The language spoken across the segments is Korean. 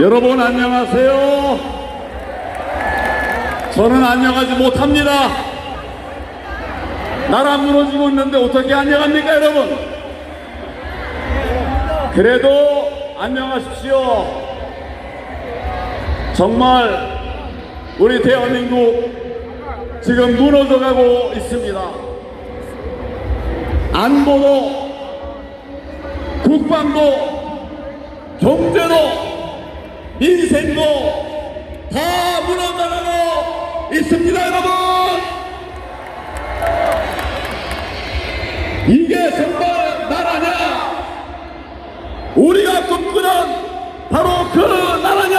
여러분 안녕하세요. 저는 안녕하지 못합니다. 나라 무너지고 있는데 어떻게 안녕합니까, 여러분? 그래도 안녕하십시오. 정말 우리 대한민국 지금 무너져가고 있습니다. 안보도 국방도 경제도 민생도 다 무너져가고 있습니다 여러분. 이게 정말 나라냐 우리가 꿈꾸는 바로 그 나라냐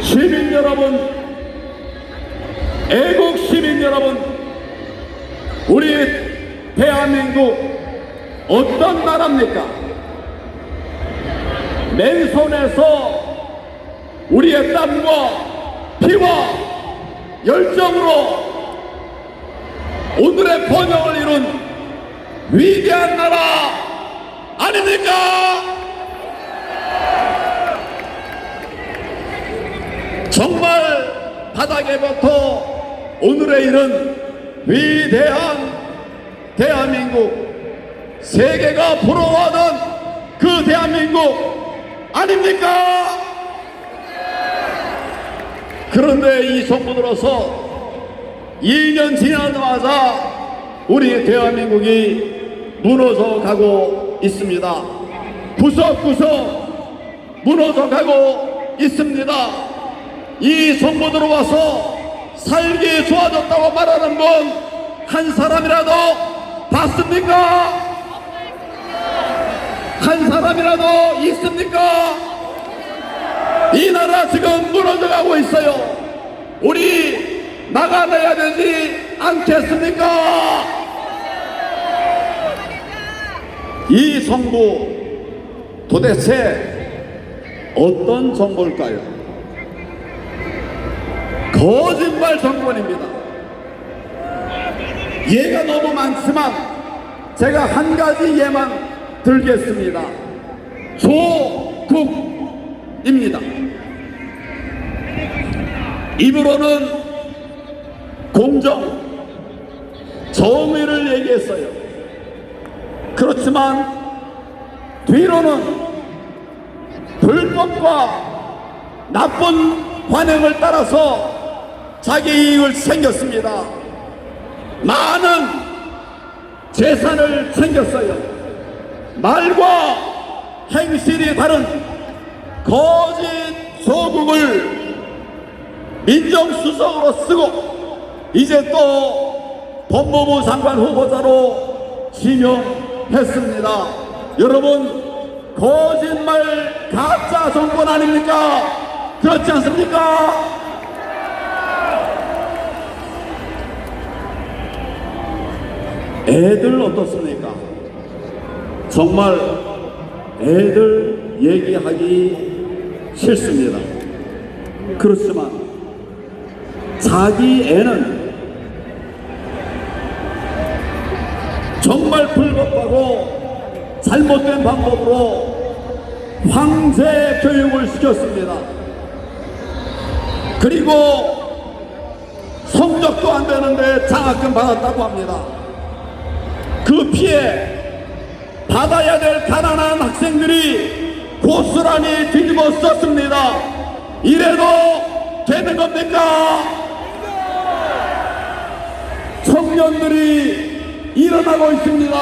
시민 여러분 애국 시민 여러분 우리 대한민국 어떤 나라입니까? 맨손에서 우리의 땀과 피와 열정으로 오늘의 번영을 이룬 위대한 나라 아닙니까? 정말 바닥에부터 오늘의 이런 위대한 대한민국 세계가 부러워하는 그 대한민국 아닙니까? 그런데 이 정부 들어서 2년 지나자마자 우리 대한민국이 무너져 가고 있습니다. 구석구석 무너져 가고 있습니다. 이 정부 들어 와서 살기 좋아졌다고 말하는 분 한 사람이라도 봤습니까? 한 사람이라도 있습니까? 이 나라 지금 무너져 가고 있어요. 우리 나가내야 되지 않겠습니까? 이 정부 도대체 어떤 정부일까요? 거짓말 정권입니다. 예가 너무 많지만 제가 한 가지 예만 들겠습니다. 조국입니다. 입으로는 공정, 정의를 얘기했어요. 그렇지만 뒤로는 불법과 나쁜 관행을 따라서 자기 이익을 챙겼습니다. 많은 재산을 챙겼어요. 말과 행실이 다른 거짓 조국을 민정수석으로 쓰고 이제 또 법무부 장관 후보자로 지명했습니다. 여러분 거짓말 가짜 정권 아닙니까? 그렇지 않습니까? 애들 어떻습니까? 정말 애들 얘기하기 싫습니다. 그렇지만 자기 애는 정말 불법하고 잘못된 방법으로 황제 교육을 시켰습니다. 그리고 성적도 안 되는데 장학금 받았다고 합니다. 그 피해 받아야 될 가난한 학생들이 고스란히 뒤집어 썼습니다. 이래도 되는 겁니까? 청년들이 일어나고 있습니다.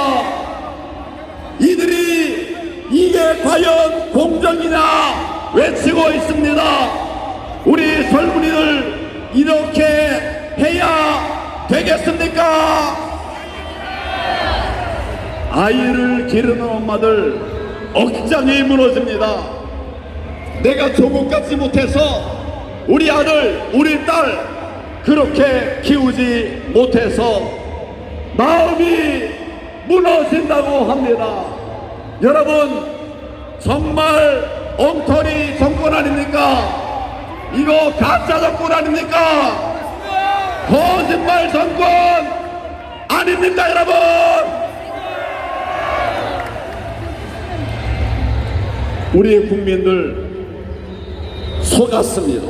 이들이 이게 과연 공정이냐 외치고 있습니다. 우리 젊은이들 이렇게 해야 되겠습니까? 아이를 기르는 엄마들 억장이 무너집니다. 내가 조국 같지 못해서 우리 아들, 우리 딸 그렇게 키우지 못해서 마음이 무너진다고 합니다. 여러분 정말 엉터리 정권 아닙니까? 이거 가짜 정권 아닙니까? 거짓말 정권 아닙니까 여러분? 우리 국민들 속았습니다.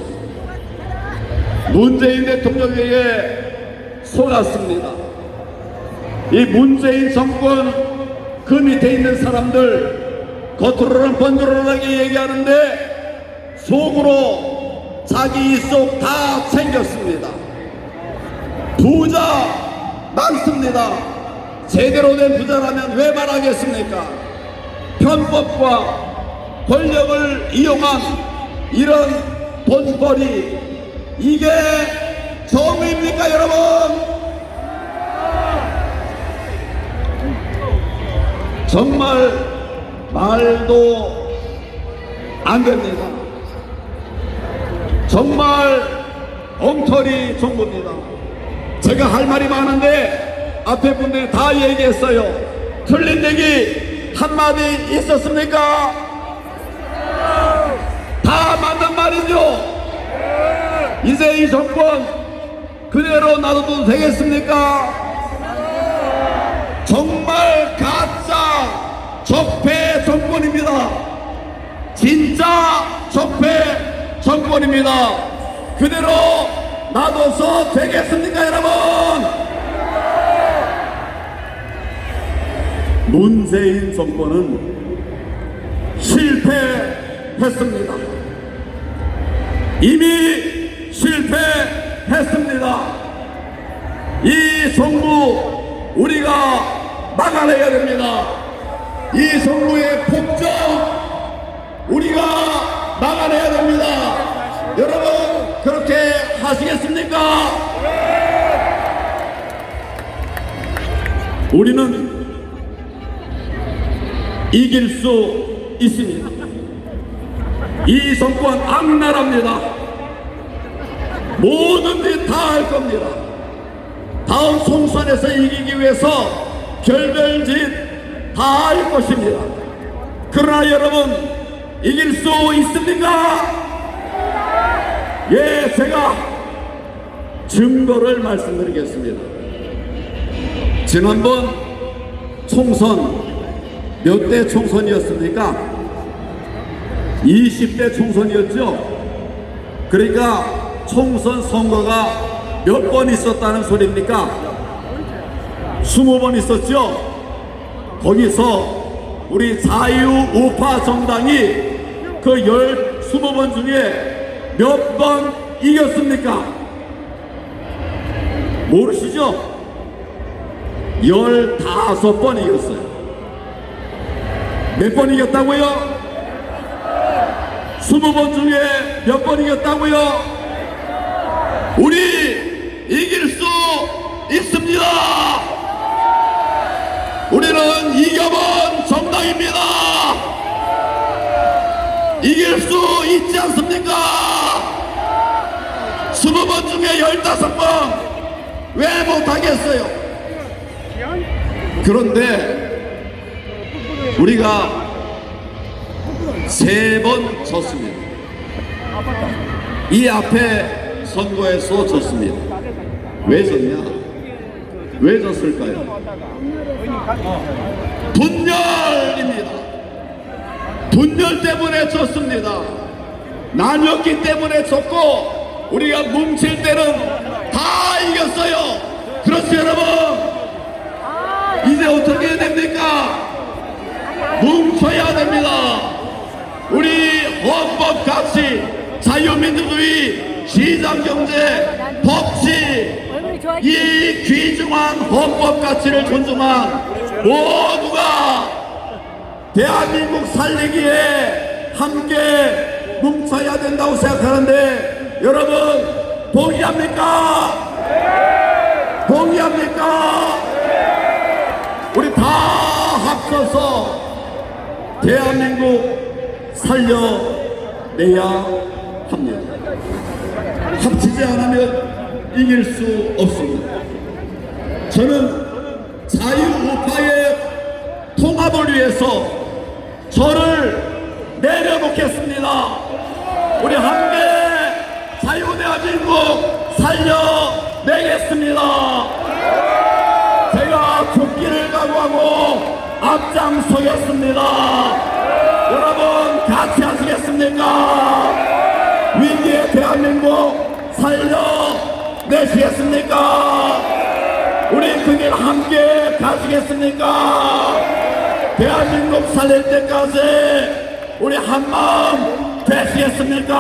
문재인 대통령에게 속았습니다. 이 문재인 정권 그 밑에 있는 사람들 겉으로는 번들어하게 얘기하는데 속으로 자기 속 다 챙겼습니다. 부자 많습니다. 제대로 된 부자라면 왜 말하겠습니까? 편법과 권력을 이용한 이런 돈벌이 이게 정의입니까 여러분? 정말 말도 안 됩니다. 정말 엉터리 정부입니다. 제가 할 말이 많은데 앞에 분들이 다 얘기했어요. 틀린 얘기 한마디 있었습니까? 다 맞는 말이죠. 이제 이 정권 그대로 놔둬도 되겠습니까? 정말 가짜 적폐 정권입니다. 진짜 적폐 정권입니다. 그대로 놔둬서 되겠습니까, 여러분? 문재인 정권은 실패했습니다. 이미 실패했습니다. 이 정부 우리가 막아내야 됩니다. 이 정부의 폭정 우리가 막아내야 됩니다. 여러분 그렇게 하시겠습니까? 우리는 이길 수 있습니다. 이 정권 악랄합니다. 뭐든지 다 할 겁니다. 다음 총선에서 이기기 위해서 별별짓 다 할 것입니다. 그러나 여러분 이길 수 있습니까? 예, 제가 증거를 말씀드리겠습니다. 지난번 총선 몇 대 총선이었습니까? 20대 총선이었죠? 그러니까 총선 선거가 몇 번 있었다는 소리입니까? 20번 있었죠? 거기서 우리 자유 우파 정당이 그 열, 20번 중에 몇 번 이겼습니까? 모르시죠? 15번 이겼어요. 몇 번 이겼다고요? 20번 중에 몇 번 이겼다고요? 우리 이길 수 있습니다. 우리는 이겨본 정당입니다. 이길 수 있지 않습니까? 20번 중에 15번 왜 못하겠어요? 그런데 우리가 세 번 졌습니다. 이 앞에 선거에서 졌습니다. 왜 졌냐? 왜 졌을까요? 분열입니다. 분열 때문에 졌습니다. 나뉘었기 때문에 졌고 우리가 뭉칠 때는 다 이겼어요. 그렇죠 여러분? 이제 어떻게 해야 됩니까? 뭉쳐야 됩니다. 우리 헌법 가치, 자유민주주의, 시장경제, 법치, 이 귀중한 헌법 가치를 존중한 모두가 대한민국 살리기에 함께 뭉쳐야 된다고 생각하는데 여러분 동의합니까? 동의합니까? 우리 다 합쳐서 대한민국 살려내야 합니다. 합치지 않으면 이길 수 없습니다. 저는 자유우파의 통합을 위해서 저를 내려놓겠습니다. 우리 함께 자유대한민국 살려내겠습니다. 제가 죽기를 각오하고 앞장서겠습니다. 여러분, 살리시겠습니까? 위기의 대한민국 살려내시겠습니까? 우리 그 길 함께 가시겠습니까? 대한민국 살릴 때까지 우리 한마음 되시겠습니까?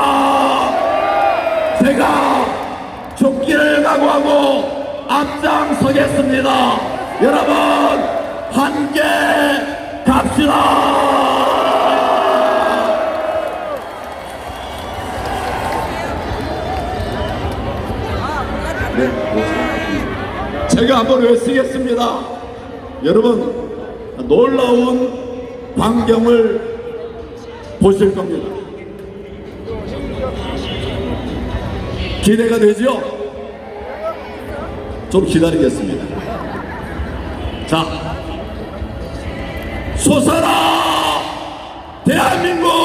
제가 죽기를 각오하고 앞장서겠습니다. 여러분 함께 갑시다. 제가 한번 외치겠습니다. 여러분 놀라운 광경을 보실 겁니다. 기대가 되죠? 좀 기다리겠습니다. 자, 솟아라 대한민국!